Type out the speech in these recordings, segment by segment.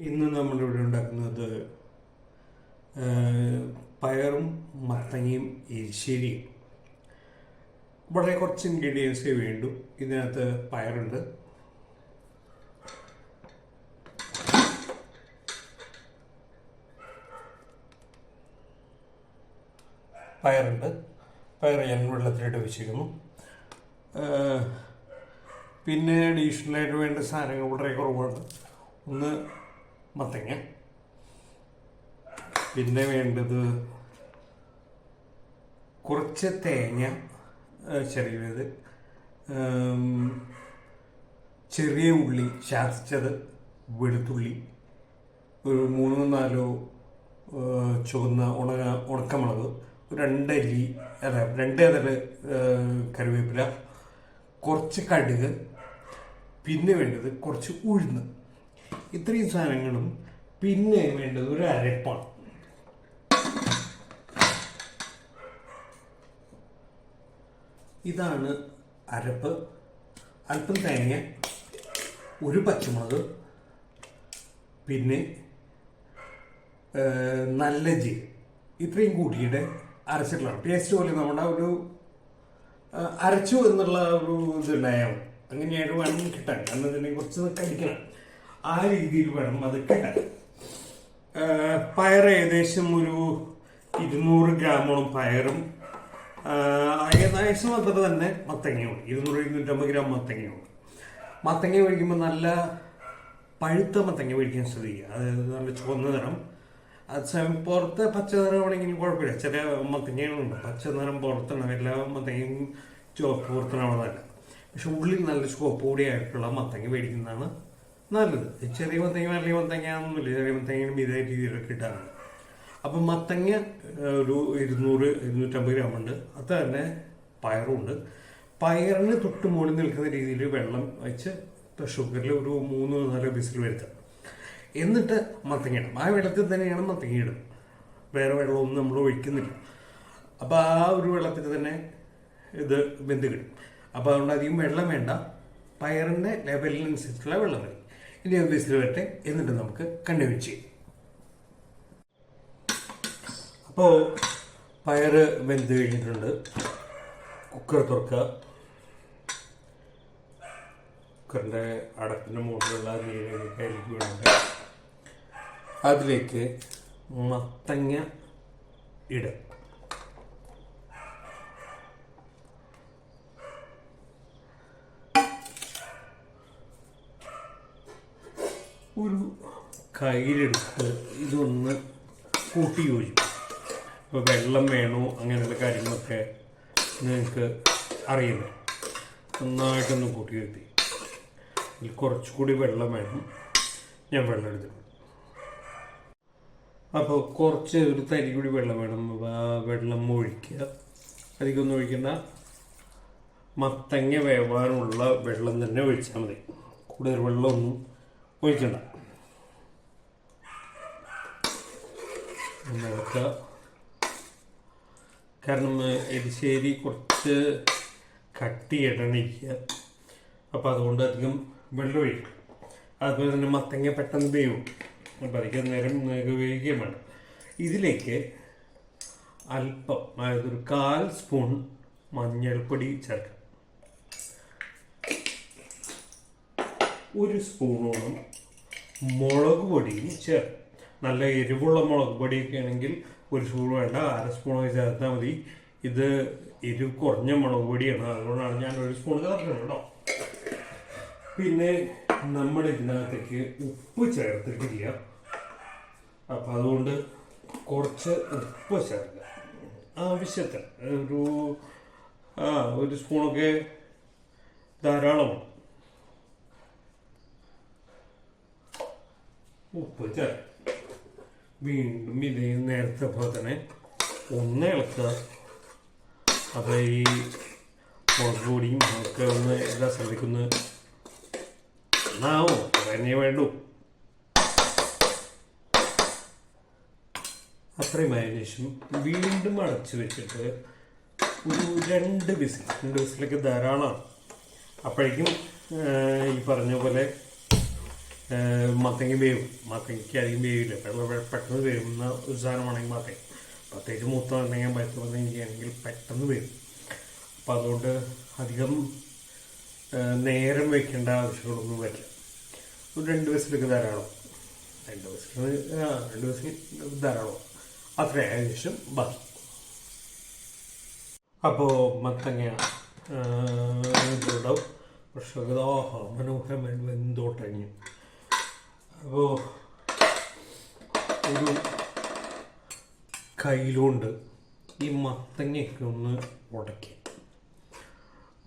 ഇന്ന് നമ്മളിവിടെ ഉണ്ടാക്കുന്നത് പയറും മത്തങ്ങയും എരിശ്ശേരിയും. വളരെ കുറച്ച് ഇൻഗ്രീഡിയൻസേ വേണ്ടു. ഇതിനകത്ത് പയറുണ്ട്. പയറുണ്ട്. പയർ ഞാൻ വെള്ളത്തിലിട്ട് വെച്ചിരുന്നു പിന്നെ അഡീഷണലായിട്ട് വേണ്ട സാധനങ്ങൾ വളരെ കുറവാണ്. ഒന്ന് മത്തങ്ങ. പിന്നെ വേണ്ടത് കുറച്ച് തേങ്ങ ചെറിയത് ചെറിയ ഉള്ളി ശാസിച്ചത് വെളുത്തുള്ളി ഒരു മൂന്നോ നാലോ ചുവന്ന ഉണക ഉണക്കമുളക് രണ്ട് അല്ല രണ്ട് അതിൽ കറിവേപ്പില കുറച്ച് കടുക് പിന്നെ വേണ്ടത് കുറച്ച് ഉഴുന്ന്. ഇത്രയും സാധനങ്ങളും പിന്നെ വേണ്ടത് ഒരു അരപ്പാണ്. ഇതാണ് അരപ്പ്. അല്പം തേങ്ങ ഒരു പച്ചമുളക് പിന്നെ നല്ല ജീരകം ഇത്രയും കൂട്ടിയിട്ട് അരച്ചിട്ടുള്ളതാണ്. ടേസ്റ്റ് പോലെ നമ്മുടെ ഒരു അരച്ചു എന്നുള്ള ഒരു ഇതുണ്ടായാൽ അങ്ങനെയായിട്ട് വേണം കിട്ടാൻ. ഇതിനെ കുറച്ച് കടിക്കണം ആ രീതിയിൽ വേണം അത് കിട്ടാൻ പയർ ഏകദേശം ഒരു ഇരുന്നൂറ് ഗ്രാമോളം പയറും ഏകദേശം അത്ര തന്നെ മത്തങ്ങയും ഇരുന്നൂറ് ഇരുന്നൂറ്റമ്പത് ഗ്രാം മത്തങ്ങയും മത്തങ്ങ കഴിക്കുമ്പോൾ നല്ല പഴുത്ത മത്തങ്ങ കഴിക്കാൻ ശ്രദ്ധിക്കുക. അതായത് നല്ല ചുവന്ന നിറം. അതേസമയം പുറത്ത് പച്ച നിറമാണെങ്കിൽ കുഴപ്പമില്ല. ചില മത്തങ്ങകളുണ്ട്. പച്ച നിറം പുറത്താണ്. എല്ലാ മത്തങ്ങയും ചുവപ്പ് പുറത്തുണ്ടാവുന്നതല്ല പക്ഷെ ഉള്ളിൽ നല്ല ചുവപ്പ് കൂടിയായിട്ടുള്ള മത്തങ്ങ മേടിക്കുന്നതാണ് നല്ലത്. ചെറിയ മത്തങ്ങ വലിയ മത്തങ്ങ ഒന്നുമില്ല ചെറിയ മത്തങ്ങയും ഇതേ രീതിയിലൊക്കെ കിട്ടാറുണ്ട് അപ്പം മത്തങ്ങ ഒരു ഇരുന്നൂറ് ഇരുന്നൂറ്റമ്പത് ഗ്രാം ഉണ്ട്. അത് തന്നെ പയറുണ്ട്. പയറിന് തൊട്ട് മുകളിൽ നിൽക്കുന്ന രീതിയിൽ വെള്ളം വെച്ച് ഷുഗറിൽ ഒരു മൂന്ന് നാല് ബിസിൽ വരുത്തുക. എന്നിട്ട് മത്തങ്ങ ഇടും. ആ വെള്ളത്തിൽ തന്നെയാണ് മത്തങ്ങ ഇടുന്നത് വേറെ വെള്ളമൊന്നും നമ്മൾ ഒഴിക്കുന്നില്ല. അപ്പോൾ ആ ഒരു വെള്ളത്തിൽ തന്നെ ഇത് ബന്ധു കിട്ടും. അപ്പോൾ അതുകൊണ്ട് അധികം വെള്ളം വേണ്ട. പയറിന്റെ ലെവലിനനുസരിച്ചുള്ള വെള്ളം മതി ഇനി അത് വിസിൽ വരട്ടെ? എന്നിട്ട് നമുക്ക് കണ്ടിന്യൂ ചെയ്യാം. അപ്പോൾ പയറ് വെന്ത് കഴിഞ്ഞിട്ടുണ്ട്. കുക്കർ തുറക്കുക. കുക്കറിന്റെ അടപ്പിന്റെ മുകളിലുള്ള നീരൊക്കെ അതിലേക്ക് വിടുന്നുണ്ട് അതിലേക്ക് മത്തങ്ങ ഇടുക ഒരു കയ്യിലെടുത്ത് ഇതൊന്ന് കൂട്ടി യോജിക്കും ഇപ്പോൾ വെള്ളം വേണോ അങ്ങനെയുള്ള കാര്യങ്ങളൊക്കെ നിങ്ങൾക്ക് അറിയില്ല നന്നായിട്ടൊന്ന് കൂട്ടി വരുത്തി ഇതിൽ കുറച്ചുകൂടി വെള്ളം വേണം. ഞാൻ വെള്ളം എടുത്തിട്ടുണ്ട് അപ്പോൾ കുറച്ച് ഒരു തരി കൂടി വെള്ളം വേണം. വെള്ളം ഒഴിക്കുക. അധികമൊന്നും ഒഴിക്കണ്ട. മത്തങ്ങ വേവാനുള്ള വെള്ളം തന്നെ ഒഴിച്ചാൽ മതി. കൂടുതൽ വെള്ളമൊന്നും ഒഴിക്കണ്ട. ഒന്ന് ഇളക്കുക കാരണം എരിശ്ശേരി കുറച്ച് കട്ടി ഇടണിരിക്കുക അപ്പോൾ അതുകൊണ്ട് അധികം വെള്ളം ഒഴിക്കും. അതുപോലെ തന്നെ മത്തങ്ങ പെട്ടെന്ന് വേവും. അപ്പോൾ അധികം നേരം വേവിക്കുകയും വേണം ഇതിലേക്ക് അല്പം അതായത് ഒരു കാൽ സ്പൂൺ മഞ്ഞൾപ്പൊടി ചേർക്കാം. ഒരു സ്പൂണോളം മുളക് പൊടിയും ചേർക്കും. നല്ല എരിവുള്ള മുളക് പൊടിയൊക്കെ ആണെങ്കിൽ ഒരു സ്പൂൺ വേണ്ട അര സ്പൂണൊക്കെ ചേർത്താൽ മതി. ഇത് എരിവ് കുറഞ്ഞ മുളക് പൊടിയാണ് അതുകൊണ്ടാണ് ഞാൻ ഒരു സ്പൂൺ ചേർക്കുന്നത് കേട്ടോ. പിന്നെ നമ്മൾ ഇതിനകത്തേക്ക് ഉപ്പ് ചേർത്തിട്ടില്ല. അപ്പം അതുകൊണ്ട് കുറച്ച് ഉപ്പ് ചേർക്കുക. ആവശ്യത്തിന് ഒരു ആ ഒരു സ്പൂണൊക്കെ ധാരാളമാണ് ഉപ്പ് ചേർക്കുക. വീണ്ടും ഇതേ നേരത്തെ പോലെ തന്നെ ഒന്ന് ഇളക്കുക. അത് ഈ മുളക് പൊടിയും ഒക്കെ ഒന്ന് എല്ലാ ശ്രദ്ധിക്കുന്നു. എന്നാവോ തന്നെ വേണ്ടു. അത്രയും ആയതിനു ശേഷം വീണ്ടും അടച്ചു വെച്ചിട്ട് ഒരു രണ്ട് വിസിൽ രണ്ട് വിസിലൊക്കെ ധാരാളമാണ്. അപ്പോഴേക്കും ഈ പറഞ്ഞ പോലെ മത്തങ്ങ വേവും. മത്തങ്ങയ്ക്ക് അധികം വേവില്ല. പെട്ടെന്ന് പെട്ടെന്ന് വേവുന്ന ഒരു സാധനമാണെങ്കിൽ മത്തങ്ങ പ്രത്യേകിച്ച് മൂത്ത മത്തങ്ങ പഴുത്ത മത്തങ്ങയാണെങ്കിൽ പെട്ടെന്ന് വേവും. അപ്പം അതുകൊണ്ട് അധികം നേരം വയ്ക്കേണ്ട ആവശ്യങ്ങളൊന്നും വരില്ല. ഒരു രണ്ട് ദിവസത്തേക്ക് ധാരാളം. രണ്ട് ആ രണ്ട് ദിവസം ധാരാളം. അത്ര. ഏകദേശം ബാക്കി. അപ്പോൾ മത്തങ്ങ ദൃഢം പക്ഷേ മനോഹരമായി വെന്തോട്ടങ്ങി. അപ്പോൾ ഒരു കയ്യിലുണ്ട്. ഈ മത്തങ്ങയൊക്കെ ഒന്ന് ഉടയ്ക്കുക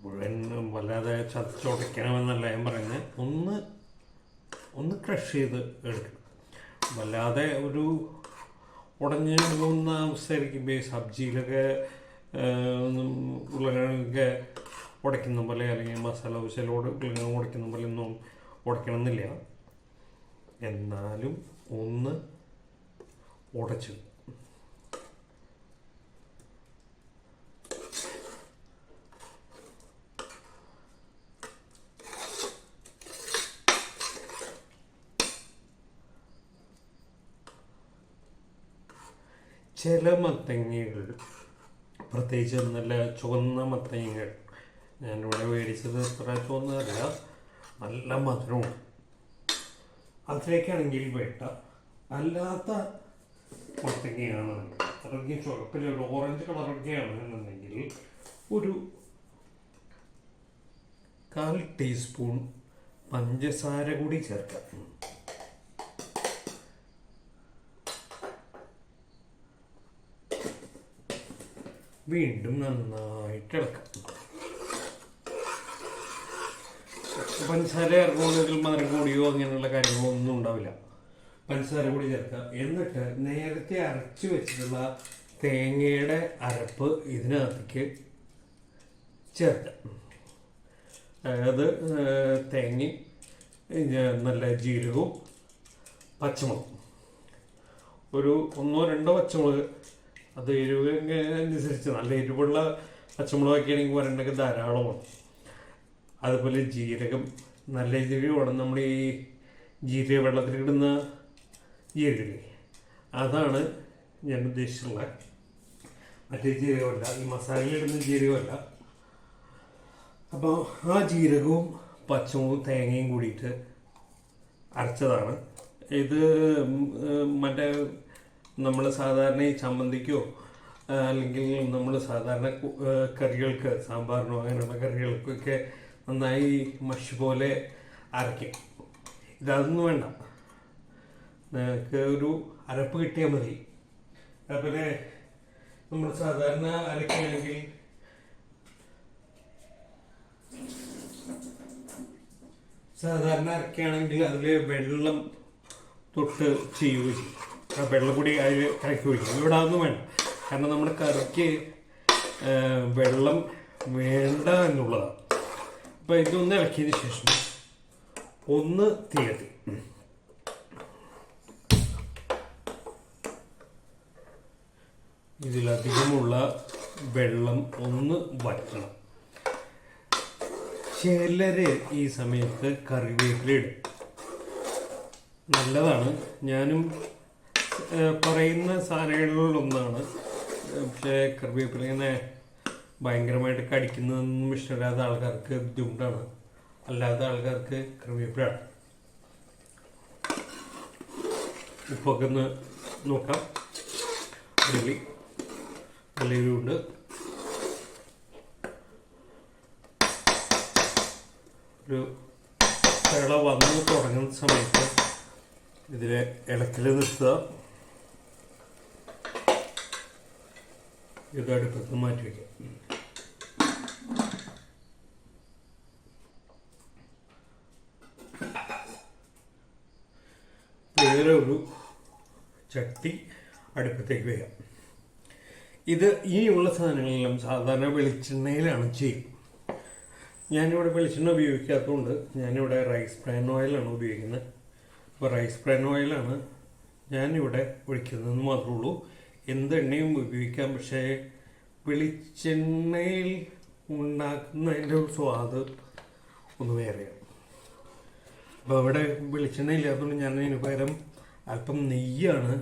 മുഴുവൻ വല്ലാതെ ചതച്ചുടയ്ക്കണമെന്നല്ല ഞാൻ പറയുന്നത് ഒന്ന് ഒന്ന് ക്രഷ് ചെയ്ത് എടുക്കണം. വല്ലാതെ ഒരു ഉടഞ്ഞു പോകുന്ന ഈ സബ്ജിയിലൊക്കെ ഉരുളക്കിഴങ്ങൊക്കെ ഉടയ്ക്കുന്ന പോലെ അല്ലെങ്കിൽ മസാല ദോശയിലോട് ഉരുളക്കിഴങ്ങ് ഉടയ്ക്കുന്ന പോലെ ഒന്നും ഉടയ്ക്കണമെന്നില്ല. എന്നാലും ഒന്ന് ഉടച്ചു. ചില മത്തങ്ങകൾ പ്രത്യേകിച്ച് നല്ല ചുവന്ന മത്തങ്ങകൾ. ഞാനിവിടെ മേടിച്ചത് ഇത്ര ചുവന്നതല്ല നല്ല മധുരവും. അതിലേക്കാണെങ്കിൽ വെട്ട. അല്ലാത്ത മത്തങ്ങയാണ് അല്ലെങ്കിൽ ചുവപ്പിൽ ഒരു ഓറഞ്ച് കളറൊക്കെയാണ് എന്നുണ്ടെങ്കിൽ ഒരു കാൽ ടീസ്പൂൺ പഞ്ചസാര കൂടി ചേർക്കാം. വീണ്ടും നന്നായിട്ട് ഇളക്കാം. പഞ്ചസാര ഇറങ്ങുകയാണെങ്കിൽ മധുരം കൂടിയോ അങ്ങനെയുള്ള കാര്യങ്ങളോ ഒന്നും ഉണ്ടാവില്ല. പഞ്ചസാര കൂടി ചേർക്കുക. എന്നിട്ട് നേരത്തെ അരച്ചു വെച്ചിട്ടുള്ള തേങ്ങയുടെ അരപ്പ് ഇതിനകത്തേക്ക് ചേർക്കാം. അതായത് തേങ്ങയും നല്ല ജീരകവും പച്ചമുളകും. ഒരു ഒന്നോ രണ്ടോ പച്ചമുളക് അത് എരിവ് അനുസരിച്ച് നല്ല എരിവുള്ള പച്ചമുളകൊക്കെ ആണെങ്കിൽ വരണ്ടൊക്കെ ധാരാളമാണ്. അതുപോലെ ജീരകം. നല്ല ജീരകമാണ് നമ്മൾ ഈ ജീരക വെള്ളത്തിലിടുന്ന ജീരകം അതാണ് ഞാൻ ഉദ്ദേശിച്ചുള്ള മറ്റേ ജീരകമല്ല. ഈ മസാലയിലിടുന്ന ജീരകമല്ല. അപ്പോൾ ആ ജീരകവും പച്ചമുളകും തേങ്ങയും കൂടിയിട്ട് അരച്ചതാണ്. ഇത് മറ്റേ നമ്മൾ സാധാരണ ഈ ചമ്മന്തിക്കോ അല്ലെങ്കിൽ നമ്മൾ സാധാരണ കറികൾക്ക് സാമ്പാറിനോ അങ്ങനെയുള്ള കറികൾക്കൊക്കെ നന്നായി മഷി പോലെ അരയ്ക്കും. ഇതൊന്നും വേണ്ട. നിങ്ങൾക്ക് ഒരു അരപ്പ് കിട്ടിയാൽ മതി. അതുപോലെ നമ്മൾ സാധാരണ അരക്കുകയാണെങ്കിൽ സാധാരണ അരക്കുകയാണെങ്കിൽ അതിൽ വെള്ളം തൊട്ട് ചെയ്യുകയും ചെയ്യും. ആ വെള്ളം കൂടി അതിൽ കലക്കി ഒഴിക്കും. ഇവിടെ അതൊന്നും വേണ്ട. കാരണം നമ്മുടെ കറിക്ക് വെള്ളം വേണ്ട എന്നുള്ളതാണ്. അപ്പം ഇതൊന്ന് ഇളക്കിയതിന് ശേഷം ഒന്ന് തീയതി ഇതിലധികമുള്ള വെള്ളം ഒന്ന് വറ്റണം. ചിലര് ഈ സമയത്ത് കറിവേപ്പില ഇടും. നല്ലതാണ്. ഞാനും പറയുന്ന സാധനങ്ങളിലൊന്നാണ് പക്ഷേ കറിവേപ്പില ഇങ്ങനെ ഭയങ്കരമായിട്ട് കടിക്കുന്നതൊന്നും ഇഷ്ടമില്ലാത്ത ആൾക്കാർക്ക് ബുദ്ധിമുട്ടാണ്. അല്ലാത്ത ആൾക്കാർക്ക് കറിവേപ്പിലാണ് ഉപ്പൊക്കെ ഒന്ന് നോക്കാം. ഉള്ളി നല്ല എരിവുണ്ട് ഒരു തിള വന്ന് തുടങ്ങുന്ന സമയത്ത് ഇതിലെ ഇളക്കിൽ നിർത്തുക. ഇത് അടുപ്പത്ത് മാറ്റി വയ്ക്കുക വേറെ ഒരു ചട്ടി അടുപ്പത്തേക്ക് വയ്ക്കാം. ഇത് ഇനിയുള്ള സാധനങ്ങളെല്ലാം സാധാരണ വെളിച്ചെണ്ണയിലാണ് ചെയ്യും ഞാനിവിടെ വെളിച്ചെണ്ണ ഉപയോഗിക്കാത്തതുകൊണ്ട് ഞാനിവിടെ റൈസ് ബ്രാൻ ഓയിലാണ് ഉപയോഗിക്കുന്നത്. അപ്പോൾ റൈസ് ബ്രാൻ ഓയിലാണ് ഞാനിവിടെ ഒഴിക്കുന്നതെന്ന് മാത്രമേ ഉള്ളൂ. എന്ത് എണ്ണയും ഉപയോഗിക്കാം. പക്ഷേ വെളിച്ചെണ്ണയിൽ ഉണ്ടാക്കുന്നതിന്റെ ഒരു സ്വാദ് ഒന്ന് വേറെയാണ് അപ്പോൾ അവിടെ വെളിച്ചെണ്ണ ഇല്ലാത്തതുകൊണ്ട് ഞാൻ അതിന് പകരം അല്പം നെയ്യാണ്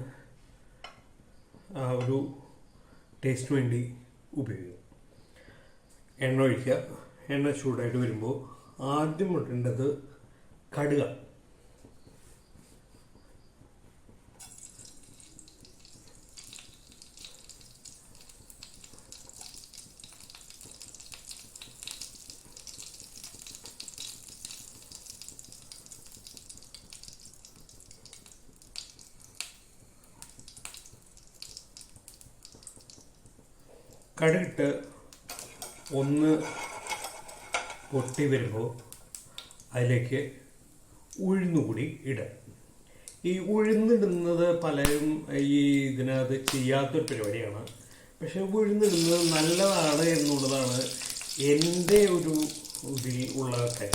ആ ഒരു ടേസ്റ്റ് വേണ്ടി ഉപയോഗിക്കുക എണ്ണ ഒഴിക്കുക. എണ്ണ ചൂടായിട്ട് വരുമ്പോൾ ആദ്യം ഇടേണ്ടത് കടുക കടുകിട്ട് ഒന്ന് പൊട്ടി വരുമ്പോൾ അതിലേക്ക് ഉഴുന്നുകൂടി ഇടുക ഈ ഉഴുന്നിടുന്നത് പലരും ഈ ഇതിനകത്ത് ചെയ്യാത്തൊരു പരിപാടിയാണ്. പക്ഷെ ഉഴുന്നിടുന്നത് നല്ലതാണ് എന്നുള്ളതാണ് എന്റെ ഒരു ഇതിൽ ഉള്ളതൊക്കെ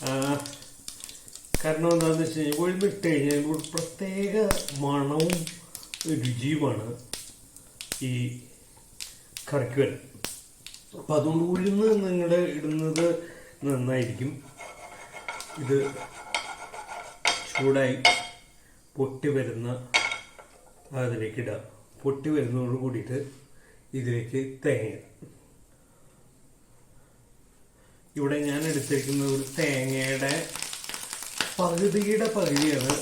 കാര്യം. കാരണം എന്താണെന്ന് വെച്ച് കഴിഞ്ഞാൽ ഉഴുന്നിട്ട് കഴിഞ്ഞാൽ ഒരു പ്രത്യേക മണവും രുചിയുമാണ് ഈ കറിക്ക് വരും അപ്പം അതുകൊണ്ട് ഉഴുന്ന് നിങ്ങൾ ഇടുന്നത് നന്നായിരിക്കും. ഇത് ചൂടായി പൊട്ടി വരുന്ന അതിലേക്ക് ഇടുക പൊട്ടി വരുന്നതോട് കൂടിയിട്ട് ഇതിലേക്ക് തേങ്ങ. ഇവിടെ ഞാൻ എടുത്തിരിക്കുന്ന ഒരു തേങ്ങയുടെ പകുതിയുടെ പകുതിയാണ്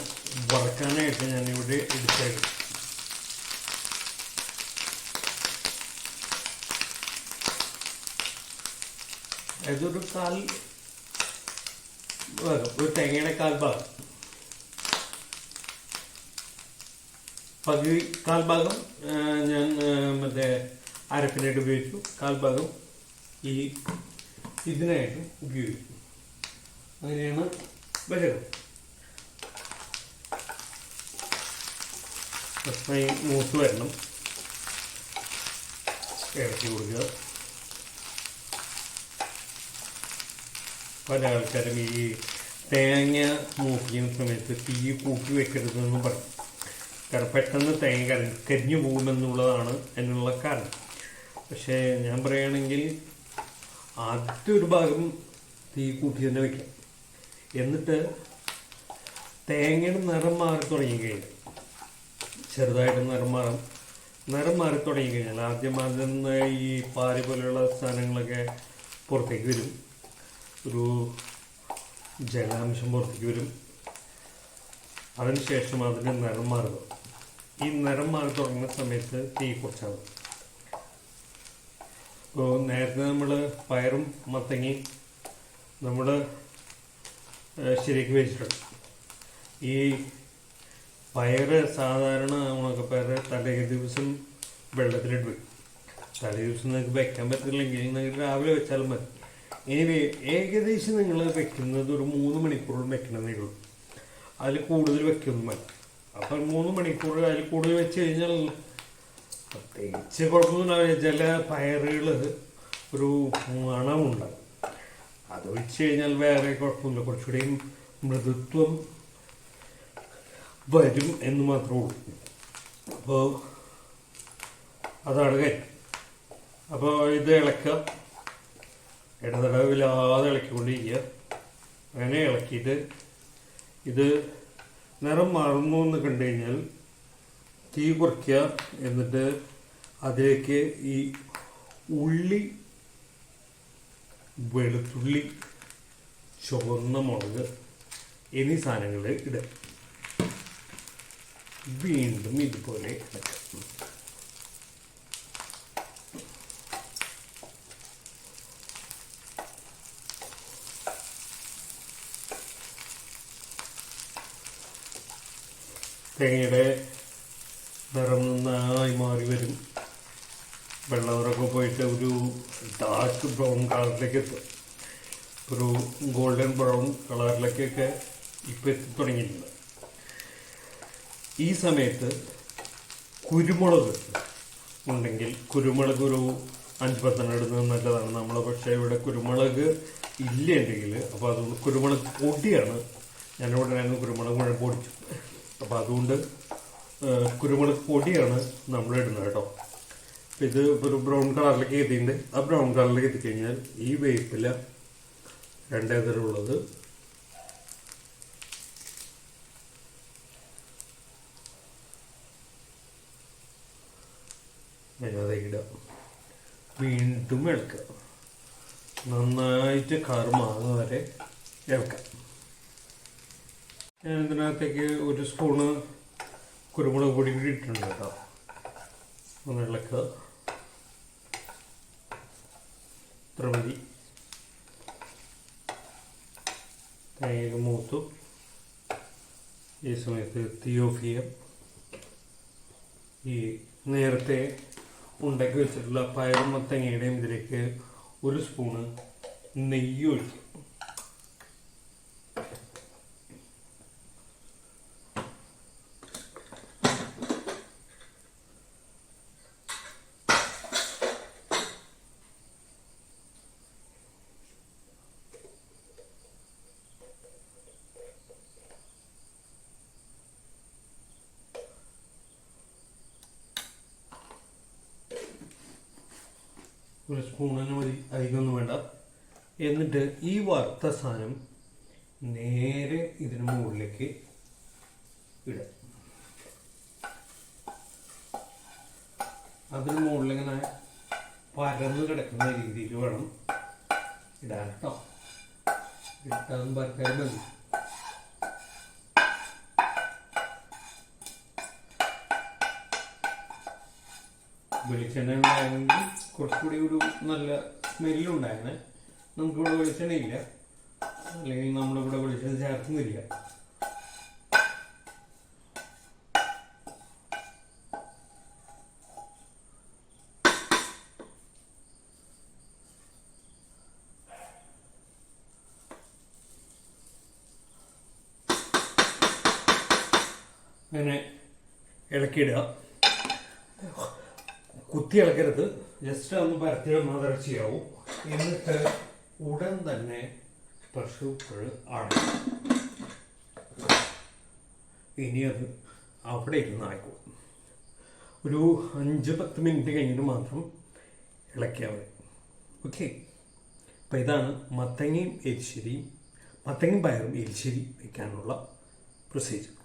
വറക്കാനായിട്ട് ഞാനിവിടെ എടുത്തേക്കുന്നത്. ഇതൊരു കാൽ ഭാഗം ഒരു തേങ്ങയുടെ കാൽ ഭാഗം. പകുതി കാൽ ഭാഗം ഞാൻ മറ്റേ അരപ്പിനായിട്ട് ഉപയോഗിച്ചു കാൽ ഭാഗം ഈ ഇതിനായിട്ട് ഉപയോഗിച്ചു അങ്ങനെയാണ് വരവ് നന്നായി മൂത്ത് വരണം. ഇറക്കി കൊടുക്കുക. പല ആൾക്കാരും ഈ തേങ്ങ മൂപ്പിക്കുന്ന സമയത്ത് തീ കൂട്ടി വെക്കരുതെന്ന് പറയും കാരണം പെട്ടെന്ന് തേങ്ങ കരി കരിഞ്ഞു പോകുമെന്നുള്ളതാണ് എന്നുള്ള കാരണം. പക്ഷേ ഞാൻ പറയുകയാണെങ്കിൽ ആദ്യത്തെ ഒരു ഭാഗം തീ കൂട്ടി തന്നെ വെക്കാം. എന്നിട്ട് തേങ്ങയുടെ നിറം മാറി തുടങ്ങി കഴിഞ്ഞാൽ ചെറുതായിട്ട് നിറം മാറും. നിറം മാറി തുടങ്ങി കഴിഞ്ഞാൽ ആദ്യം നിന്ന് ഈ പാൽ പോലെയുള്ള സാധനങ്ങളൊക്കെ പുറത്തേക്ക് വരും. ഒരു ജലാംശം പുറത്തേക്ക് വരും. അതിനുശേഷം അതിന് നിറം മാറുക ഈ നിറം മാറി തുടങ്ങുന്ന സമയത്ത് തീ കുറച്ചാണ്. ഇപ്പോൾ നേരത്തെ നമ്മൾ പയറും മത്തങ്ങി നമ്മൾ ശരിയാക്കി വെച്ചിട്ടുണ്ട്. ഈ പയറ് സാധാരണ ഉണക്കപ്പയറ് തലേ ദിവസം വെള്ളത്തിലിട്ട് വെക്കും തലേ ദിവസം നിങ്ങൾക്ക് വെക്കാൻ പറ്റില്ലെങ്കിൽ നിങ്ങൾക്ക് രാവിലെ വെച്ചാലും മതി. ഇനി ഏകദേശം നിങ്ങൾ വെക്കുന്നത് ഒരു മൂന്ന് മണിക്കൂർ വെക്കണമെന്നേ ഉള്ളൂ. അതിൽ കൂടുതൽ വെക്കൊന്നും മതി അപ്പം മൂന്ന് മണിക്കൂർ അതിൽ കൂടുതൽ വെച്ച് കഴിഞ്ഞാൽ പ്രത്യേകിച്ച് കുഴപ്പമൊന്നുമില്ല. ചില പയറുകൾ ഒരു മണമുണ്ട്. അത് വെച്ച് കഴിഞ്ഞാൽ വേറെ കുഴപ്പമില്ല. കുറച്ചുകൂടി മൃദുത്വം വരും എന്ന് മാത്രമേ ഉള്ളൂ. അപ്പോൾ അതാണ് കാര്യം. അപ്പോൾ ഇത് ഇളക്കുക. ഇടതടവില്ലാതെ ഇളക്കിക്കൊണ്ടിരിക്കുക. അങ്ങനെ ഇളക്കിയിട്ട് ഇത് നിറം മാറുന്നു എന്ന് കണ്ടു കഴിഞ്ഞാൽ തീ കുറയ്ക്കുക എന്നിട്ട് അതിലേക്ക് ഈ ഉള്ളി വെളുത്തുള്ളി ചുവന്ന മുളക് എന്നീ സാധനങ്ങൾ ഇടുക. വീണ്ടും ഇതുപോലെ ഇളക്കുക തേങ്ങയുടെ നിറം നന്നായി മാറി വരും. വെള്ളനിറമൊക്കെ പോയിട്ട് ഒരു ഡാർക്ക് ബ്രൗൺ കളറിലേക്ക് എത്തും. ഒരു ഗോൾഡൻ ബ്രൗൺ കളറിലേക്കൊക്കെ ഇപ്പം എത്തി തുടങ്ങിയിട്ടുണ്ട്. ഈ സമയത്ത് കുരുമുളക് ഉണ്ടെങ്കിൽ കുരുമുളക് ഒരു അഞ്ച് പത്തെണ്ണം ഇടുന്നത് നല്ലതാണ്. നമ്മൾ പക്ഷേ ഇവിടെ കുരുമുളക് ഇല്ലെങ്കിൽ അപ്പോൾ അതുകൊണ്ട് കുരുമുളക് പൊടിയാണ്. ഞാനിവിടെ കുരുമുളക് മുഴുവൻ പൊടിച്ചു. അപ്പോൾ അതുകൊണ്ട് കുരുമുളക് പൊടിയാണ് നമ്മൾ ഇടുന്നത് കേട്ടോ. ഇത് ഒരു ബ്രൗൺ കളറിലേക്ക് എത്തിയിട്ടുണ്ട്. ആ ബ്രൗൺ കളറിലേക്ക് എത്തിക്കഴിഞ്ഞാൽ ഈ വേപ്പില രണ്ടേ തരമുള്ളത്. അതിനകത്ത് വീണ്ടും ഇളക്കുക നന്നായിട്ട് കറുമാകുന്ന വരെ ഇളക്കാം. ഞാൻ ഇതിനകത്തേക്ക് ഒരു സ്പൂണ് കുരുമുളക് പൊടി കൂടി ഇട്ടിട്ടുണ്ട് കേട്ടോ. ഒന്ന് ഇളക്കുക ഇത്ര മതി. തേങ്ങ മൂത്തു. ഈ സമയത്ത് തീ ഈ നേരത്തെ ഉണ്ടാക്കി വെച്ചിട്ടുള്ള പയറും മത്തങ്ങയുടെയും ഇതിലേക്ക് ഒരു സ്പൂണ് നെയ്യ് ഒഴിക്കും. ഒരു സ്പൂണിന് മതി. അധികമൊന്നും വേണ്ട. എന്നിട്ട് ഈ വറുത്ത സാധനം നേരെ ഇതിന് മുകളിലേക്ക് ഇടുക. അതിന് മുകളിൽ ഇങ്ങനെ പരന്ന് കിടക്കുന്ന രീതിയിൽ വേണം ഇടാൻ കേട്ടോ ഇട്ടാലും പരക്കാൻ മതി. വെളിച്ചെണ്ണ ഉണ്ടായിരുന്നെങ്കിൽ കുറച്ചുകൂടി ഒരു നല്ല സ്മെല്ലും ഉണ്ടായിരുന്നെ നമുക്കിവിടെ വെളിച്ചെണ്ണ ഇല്ല അല്ലെങ്കിൽ നമ്മളിവിടെ വെളിച്ചെണ്ണ ചേർക്കുന്നില്ല. അങ്ങനെ ഇളക്കിയിടുക. കുത്തി ഇളക്കരുത്. ജസ്റ്റ് ഒന്ന് പരത്തി മാതിറച്ചിയാവും എന്നിട്ട് ഉടൻ തന്നെ പശു അടയ്ക്കും ഇനി അത് അവിടെ ഇരുന്ന് ഒരു അഞ്ച് പത്ത് മിനിറ്റ് കഴിഞ്ഞിട്ട് മാത്രം ഇളക്കിയാൽ മതി. ഓക്കെ? അപ്പം ഇതാണ് മത്തങ്ങയും എരിശ്ശേരിയും മത്തങ്ങയും പയറും എരിശ്ശേരി വയ്ക്കാനുള്ള പ്രൊസീജിയർ